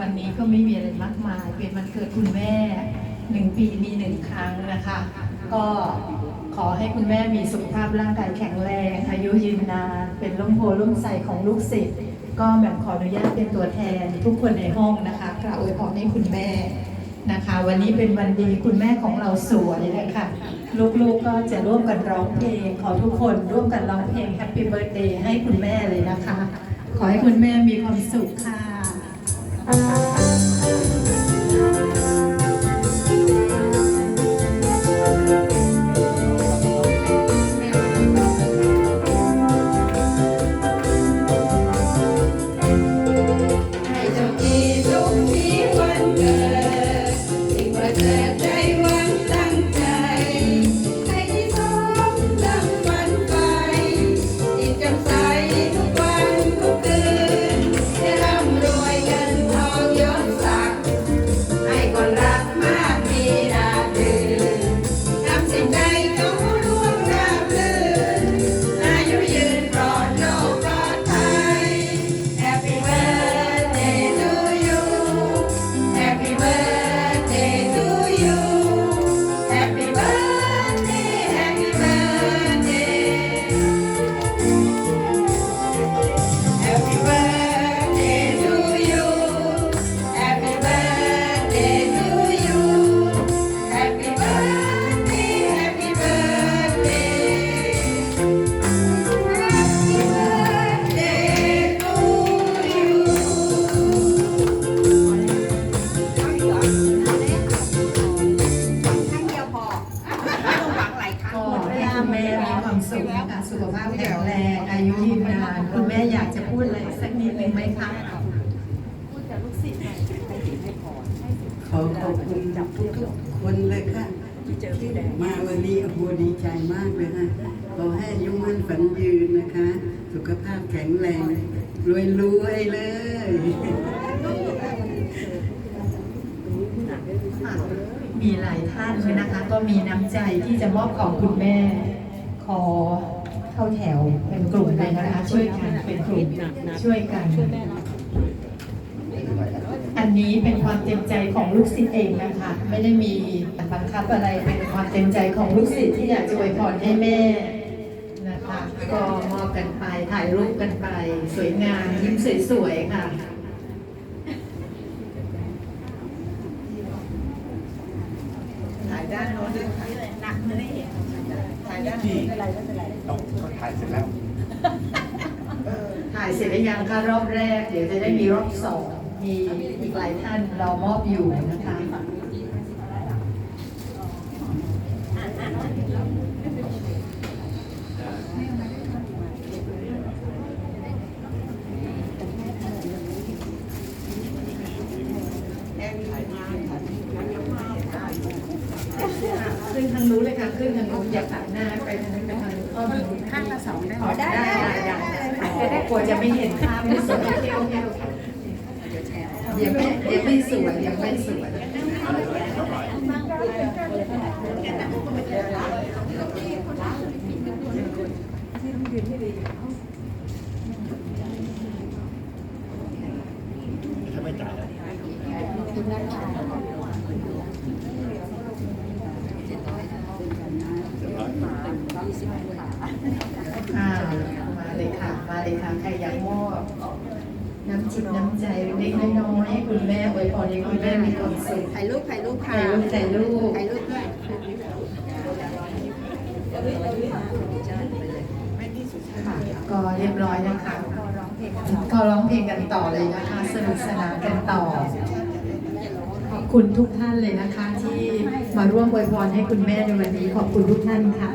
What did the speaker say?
วันนี้ก็ไม่มีอะไรมากมาย เป็นวันเกิดคุณแม่หนึ่งปีมีหนึ่งครั้งนะคะ ก็ขอให้คุณแม่มีสุขภาพร่างกายแข็งแรง อายุยืนนาน เป็นร่มโพล่มใสของลูกศิษย์ก็แบบขออนุญาตเป็นตัวแทนทุกคนในห้องนะคะกล่าวอวยพรให้คุณแม่นะคะ วันนี้เป็นวันดีคุณแม่ของเราสวยนะคะลูกๆก็จะร่วมกันร้องเพลง ขอทุกคนร่วมกันร้องเพลง Happy Birthday ให้คุณแม่เลยนะคะ ขอให้คุณแม่มีความสุขค่ะ ให้ ความสุขนะคะสุขภาพแข็งแรงอายุยืนนานคุณแม่อยากจะพูดอะไรสักนิดหนึ่งไหมคะขอขอบคุณทุกๆคนเลยค่ะที่มาวันนี้โอ้โหดีใจมากเลยค่ะขอให้อายุมั่นฝันยืนนะคะ สุขภาพแข็งแรงรวยรวยๆเลยมีหลายท่านเลยนะคะ ก็มีน้ำใจที่จะมอบของคุณแม่ ขอเข้าแถวเป็นกลุ่มเลยนะคะ ช่วยกันเป็นกลุ่มช่วยกัน อันนี้เป็นความเต็มใจของลูกศิษย์เองนะคะ ไม่ได้มีบังคับอะไรเป็นความเต็มใจของลูกศิษย์ที่อยากจะอวยพรให้แม่นะคะ ก็มอบกันไปถ่ายรูปกันไป สวยงามยิ้มสวยๆค่ะ ถ่ายด้านโน้นด้วยค่ะหนักไม่ได้เห็นถ่ายด้าน ที่ไม่เป็นไรไม่เป็นไรเราก็ถ่ายเสร็จแล้ว ถ่ายเสร็จแล้วยังคะรอบแรก เดี๋ยวจะได้มีรอบสองมีอีกหลายท่านเรามอบอยู่นะคะ ขึ้นทางนู้นเลยค่ะขึ้นทางนู้นอย่าตัดหน้าไปทางนั้นไปทางนู้นอ้อมทางนู้นข้างละสองได้ไหมอ๋อได้ได้ได้ได้กลัวจะไม่เห็นภาพไม่สวยโอเคโอเคโอเคเดี๋ยวไม่เดี๋ยวไม่สวยเดี๋ยวไม่สวยถ้าไม่จ่ายแล้ว อ่ามาเลยค่ะ มาเลยค่ะ ใครอยากมอบน้ำจิตน้ำใจเล็กๆน้อยๆให้คุณแม่อวยพรให้คุณแม่มีความสุขถ่ายรูปถ่ายรูปค่ะถ่ายรูปถ่ายรูปถ่ายรูปด้วยค่ะก็เรียบร้อยนะคะก็ร้องเพลงกันต่อเลยนะคะสนุกสนานกันต่อ ขอบคุณทุกท่านเลยนะคะ ที่มาร่วมอวยพรให้คุณแม่ในวันนี้ขอบคุณทุกท่านค่ะ